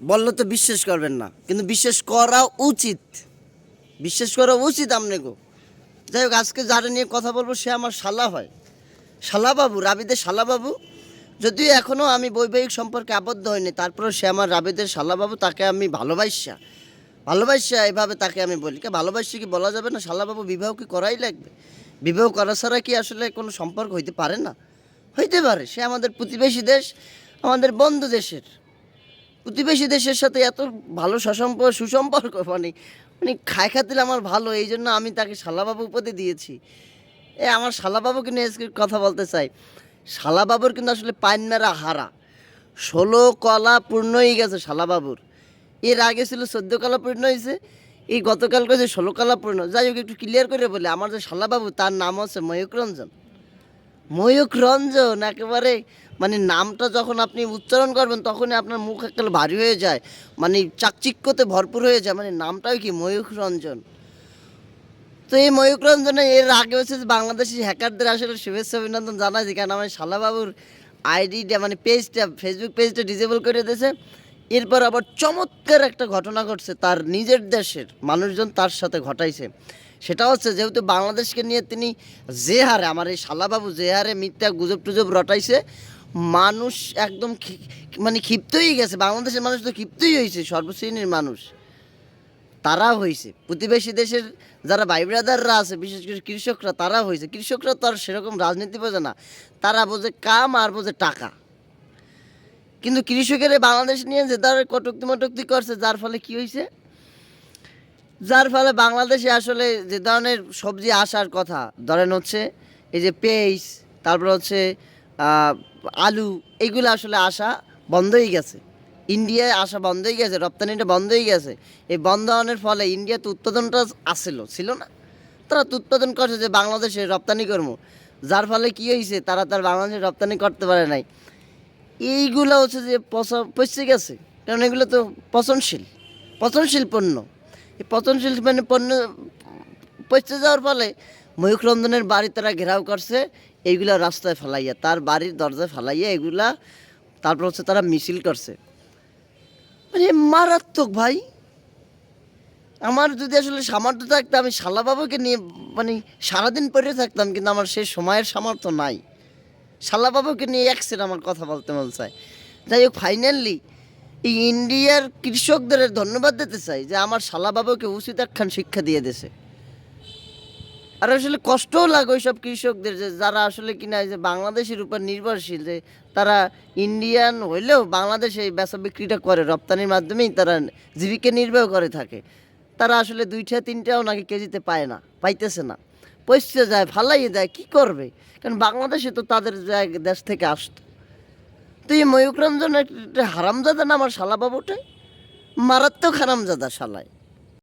বললে তো বিশ্বাস করবেন না। কিন্তু বিশ্বাস করা উচিত। বিশ্বাস করা উচিত আপনাকে যাই হোক, আজকে যারা নিয়ে কথা বলব, সে আমার শালা হয়। শালাবাবু রাবিদের শালাবাবু যদিও এখনও আমি বৈবাহিক সম্পর্কে আবদ্ধ হইনি, তারপরেও সে আমার রাবিদের শালাবাবু তাকে আমি ভালোবাসা। ভালোবাসা এভাবে তাকে আমি বলি। কে ভালোবাসি কি বলা যাবে না? শালাবাবু বিবাহ কি করাই লাগবে? বিবাহ করা ছাড়া কি আসলে কোনো সম্পর্ক হইতে পারে না? হইতে পারে। সে আমাদের প্রতিবেশী দেশ, আমাদের বন্ধু দেশের। প্রতিবেশী দেশের সাথে এত ভালো সসম্পর্ক সুসম্পর্ক মানে মানে খায় খাতিলে আমার ভালো, এই জন্য আমি তাকে শালাবাবু উপাধি দিয়েছি। এ, আমার শালাবাবুকে নিয়ে আজকে কথা বলতে চাই। শালাবাবুর কিন্তু আসলে পাইন মেরা হারা। ষোলো কলা পূর্ণ হয়ে গেছে শালাবাবুর। এর আগে ছিল চোদ্দ কলা পূর্ণ হয়েছে, এই গতকাল যে ষোলো কলা পূর্ণ, যাই হোক একটু ক্লিয়ার করে বলি, আমার যে শালাবাবু তার নাম হচ্ছে ময়ূক রঞ্জন। ময়ূক রঞ্জন, একেবারে মানে নামটা যখন আপনি উচ্চারণ করবেন, তখনই আপনার মুখ একেবারে ভারী হয়ে যায় মানে চাকচিক্যতে ভরপুর হয়ে যায় মানে নামটাই কি ময়ূক রঞ্জন? তো এই ময়ূক রঞ্জনে এর আগে হচ্ছে বাংলাদেশি হ্যাকারদের আসলে শুভেচ্ছা অভিনন্দন জানাইছি কারণ আমার শালাবাবুর আইডিটা মানে পেজটা ফেসবুক পেজটা ডিসেবল করে দিয়েছে। এরপর আবার চমৎকার একটা ঘটনা ঘটছে, তার নিজের দেশের মানুষজন তার সাথে ঘটাইছে। সেটা হচ্ছে যেহেতু বাংলাদেশকে নিয়ে তিনি যে হারে, আমার এই শালাবাবু যে হারে মিথ্যা গুজব টুজব রটাইছে, মানুষ একদম মানে ক্ষিপ্তই গেছে। বাংলাদেশের মানুষ তো ক্ষিপ্তই হয়েছে সর্বশ্রেণীর মানুষ। তারা হয়েছে প্রতিবেশী দেশের যারা ভাই ব্রাদাররা আছে, বিশেষ করে কৃষকরা তারা হয়েছে কৃষকরা তো আর সেরকম রাজনীতি বোঝে না। তারা বোঝে কাম আর বোঝে টাকা। কিন্তু কৃষকের বাংলাদেশ নিয়ে যে তারা কটুক্তি মটুক্তি করছে, যার ফলে কি হয়েছে যার ফলে বাংলাদেশে আসলে যে ধরনের সবজি আসার কথা, ধরেন হচ্ছে এই যে পেঁয়াজ, তারপর হচ্ছে আলু, এগুলো আসলে আসা বন্ধ হয়ে গেছে। ইন্ডিয়ায় আসা বন্ধ হয়ে গেছে, রপ্তানিটা বন্ধ হয়ে গেছে। এই বন্ধ হওয়ার ফলে ইন্ডিয়াতে উৎপাদনটা আসছিল ছিল না। তারা তো উৎপাদন করছে যে বাংলাদেশে রপ্তানি কর্ম যার ফলে কি হয়েছে তারা তার বাংলাদেশে রপ্তানি করতে পারে নাই। এইগুলো হচ্ছে যে পচা, পচে গেছে। কারণ এগুলো তো পচনশীল পচনশীল পণ্য। পচনশীল মানে পণ্য পচে যাওয়ার ফলে ময়ূখ বাড়ি তারা ঘেরাও করছে, এইগুলা রাস্তায় ফেলাইয়া, তার বাড়ির দরজায় ফেলাইয়া এগুলা তারপর হচ্ছে তারা মিছিল করছে। মানে মারাত্মক ভাই। আমার যদি আসলে সামর্থ্য থাকতো, আমি শালাবাবুকে নিয়ে মানে সারাদিন পড়ে থাকতাম, কিন্তু আমার সেই সময়ের সামর্থ্য নাই। শালাবাবুকে নিয়ে একসের আমার কথা বলতে মন চায়। যাই হোক ফাইনালি ইন্ডিয়ার কৃষকদের ধন্যবাদ দিতে চাই যে আমার শালাবাবুকে উচিত একখান শিক্ষা দিয়ে দিয়েছে। আর আসলে কষ্টও লাগে ওই সব কৃষকদের যে যারা আসলে কিনা এই যে বাংলাদেশের উপর নির্ভরশীল, যে তারা ইন্ডিয়ান হইলেও বাংলাদেশে এই বেচা বিক্রিটা করে, রপ্তানির মাধ্যমেই তারা জীবিকা নির্বাহ করে থাকে। তারা আসলে দুইটা, তিনটাও নাকি কেজিতে পায় না, পাইতেছে না। পয়সা যায়, ফালাইয়ে দেয়, কি করবে? কারণ বাংলাদেশে তো তাদের দেশ থেকে আসতো। তো এই ময়ূক একটা হারামজাদা না আমার শালা বাবুটা মারাত্মক হারামজাদা শালায়।